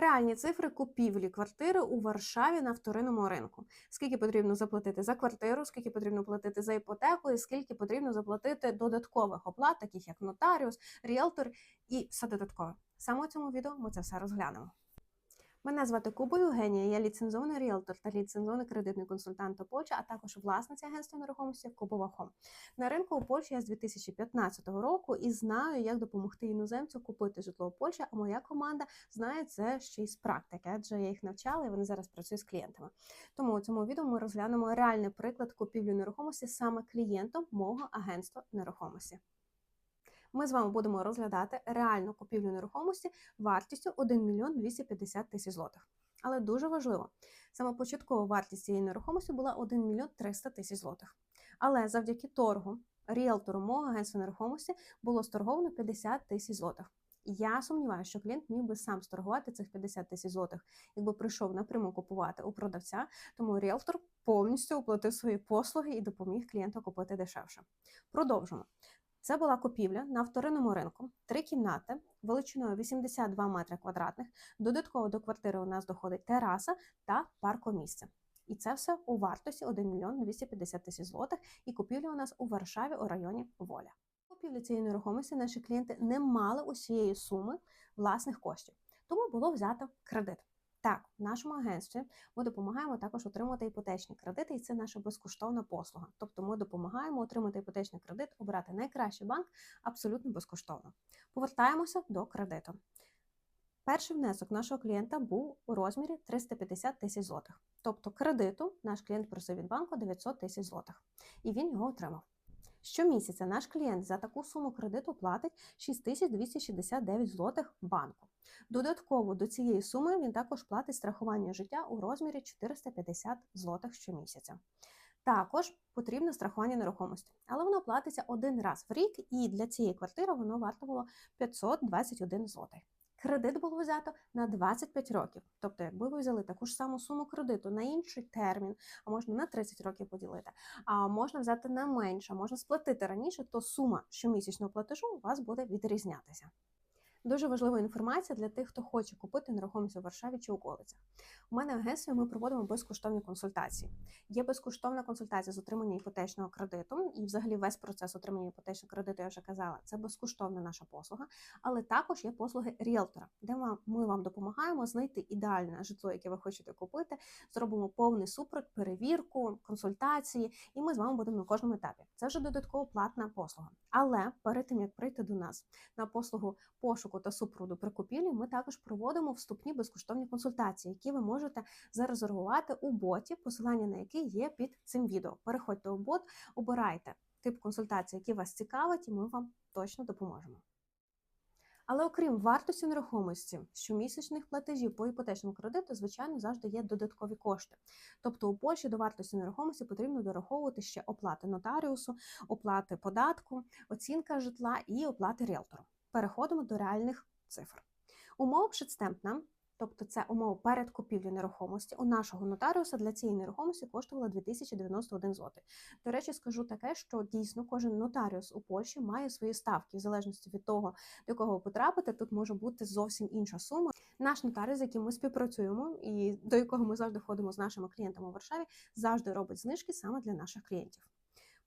Реальні цифри купівлі квартири у Варшаві на вторинному ринку. Скільки потрібно заплатити за квартиру, скільки потрібно платити за іпотеку, і скільки потрібно заплатити додаткових оплат, таких як нотаріус, ріелтор і все додаткове. Саме у цьому відео ми це все розглянемо. Мене звати Куба Євгенія, я ліцензований ріелтор та ліцензований кредитний консультант у Польщі, а також власниця агентства нерухомості Кубова Хом. На ринку у Польщі я з 2015 року і знаю, як допомогти іноземцю купити житло у Польщі. А моя команда знає це ще й з практики, адже я їх навчала і вони зараз працюють з клієнтами. Тому у цьому відео ми розглянемо реальний приклад купівлі нерухомості саме клієнтом мого агентства нерухомості. Ми з вами будемо розглядати реальну купівлю нерухомості вартістю 1 мільйон 250 тисяч злотих. Але дуже важливо, саме початкова вартість цієї нерухомості була 1 мільйон 300 тисяч злотих. Але завдяки торгу ріелтору мого агентства нерухомості було сторговано 50 тисяч злотих. Я сумніваюся, що клієнт міг би сам сторгувати цих 50 тисяч злотих, якби прийшов напряму купувати у продавця, тому ріелтор повністю оплатив свої послуги і допоміг клієнту купити дешевше. Продовжимо. Це була купівля на вторинному ринку, три кімнати величиною 82 метри квадратних. Додатково до квартири у нас доходить тераса та паркомісце. І це все у вартості 1 мільйон 250 тисяч злотих. І купівля у нас у Варшаві у районі Воля. Купівлі цієї нерухомості наші клієнти не мали усієї суми власних коштів, тому було взято кредит. Так, в нашому агентстві ми допомагаємо також отримати іпотечні кредити, і це наша безкоштовна послуга. Тобто ми допомагаємо отримати іпотечний кредит, обирати найкращий банк абсолютно безкоштовно. Повертаємося до кредиту. Перший внесок нашого клієнта був у розмірі 350 тисяч злотих. Тобто кредиту наш клієнт просив від банку 900 тисяч злотих, і він його отримав. Щомісяця наш клієнт за таку суму кредиту платить 6269 злотих банку. Додатково до цієї суми він також платить страхування життя у розмірі 450 злотих щомісяця. Також потрібне страхування нерухомості, але воно платиться один раз в рік, і для цієї квартири воно варто було 521 злотий. Кредит було взято на 25 років. Тобто, якби ви взяли таку ж саму суму кредиту на інший термін, а можна на 30 років поділити, а можна взяти на менше, можна сплатити раніше, то сума щомісячного платежу у вас буде відрізнятися. Дуже важлива інформація для тих, хто хоче купити нерухомість у Варшаві чи околицях. У мене в агентстві ми проводимо безкоштовні консультації. Є безкоштовна консультація з отримання іпотечного кредиту, і взагалі весь процес отримання іпотечного кредиту, я вже казала, це безкоштовна наша послуга. Але також є послуги ріелтора, де ми вам допомагаємо знайти ідеальне житло, яке ви хочете купити. Зробимо повний супровід, перевірку, консультації, і ми з вами будемо на кожному етапі. Це вже додатково платна послуга. Але перед тим як прийти до нас на послугу пошуку та супроводу при купівлі, ми також проводимо вступні безкоштовні консультації, які ви можете зарезервувати у боті, посилання на який є під цим відео. Переходьте у бот, обирайте тип консультації, який вас цікавить, і ми вам точно допоможемо. Але окрім вартості нерухомості, щомісячних платежів по іпотечному кредиту, звичайно, завжди є додаткові кошти. Тобто у Польщі до вартості нерухомості потрібно дораховувати ще оплати нотаріусу, оплати податку, оцінка житла і оплати ріелтору. Переходимо до реальних цифр. Умова предстемпна, тобто це умова перед купівлею нерухомості, у нашого нотаріуса для цієї нерухомості коштувала 2091 злотий. До речі, скажу таке, що дійсно кожен нотаріус у Польщі має свої ставки, в залежності від того, до кого ви потрапите, тут може бути зовсім інша сума. Наш нотаріус, з яким ми співпрацюємо, і до якого ми завжди ходимо з нашими клієнтами у Варшаві, завжди робить знижки саме для наших клієнтів.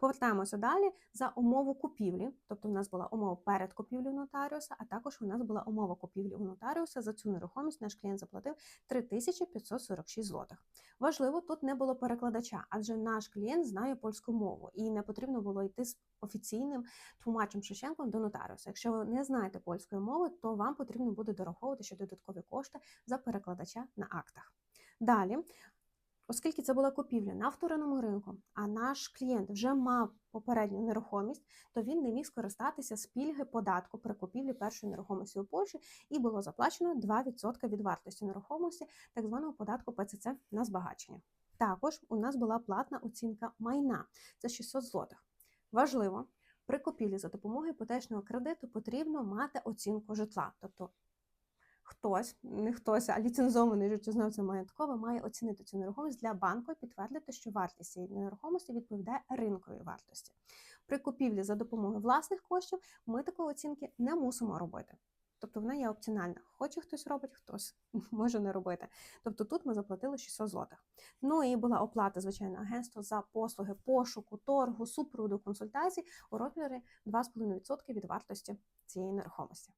Повертаємося далі за умову купівлі, тобто у нас була умова перед купівлею нотаріуса, а також у нас була умова купівлі у нотаріуса. За цю нерухомість наш клієнт заплатив 3546 злотих. Важливо, тут не було перекладача, адже наш клієнт знає польську мову і не потрібно було йти з офіційним тлумачем Шевченком до нотаріуса. Якщо ви не знаєте польської мови, то вам потрібно буде дораховувати ще додаткові кошти за перекладача на актах. Далі Оскільки це була купівля на вторинному ринку, а наш клієнт вже мав попередню нерухомість, то він не міг скористатися з пільги податку при купівлі першої нерухомості у Польщі і було заплачено 2% від вартості нерухомості, так званого податку ПЦЦ на збагачення. Також у нас була платна оцінка майна це 600 злотих. Важливо, при купівлі за допомогою іпотечного кредиту потрібно мати оцінку житла, тобто хтось, не хтось, а ліцензований життєзнавця маяткове має оцінити цю нерухомість для банку і підтвердити, що вартість цієї нерухомості відповідає ринковій вартості. При купівлі за допомогою власних коштів ми такої оцінки не мусимо робити. Тобто вона є опціональна. Хоче хтось робить, хтось може не робити. Тобто тут ми заплатили 600 злотих. Ну і була оплата, звичайно, агентства за послуги пошуку, торгу, супроводу, консультацій у розмірі 2,5% від вартості цієї нерухомості.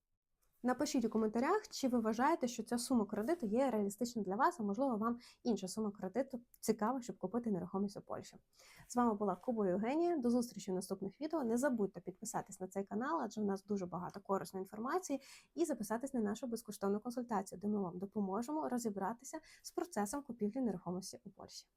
Напишіть у коментарях, чи ви вважаєте, що ця сума кредиту є реалістичною для вас, а можливо, вам інша сума кредиту цікава, щоб купити нерухомість у Польщі. З вами була Куба Євгенія. До зустрічі в наступних відео. Не забудьте підписатись на цей канал, адже у нас дуже багато корисної інформації, і записатись на нашу безкоштовну консультацію, де ми вам допоможемо розібратися з процесом купівлі нерухомості у Польщі.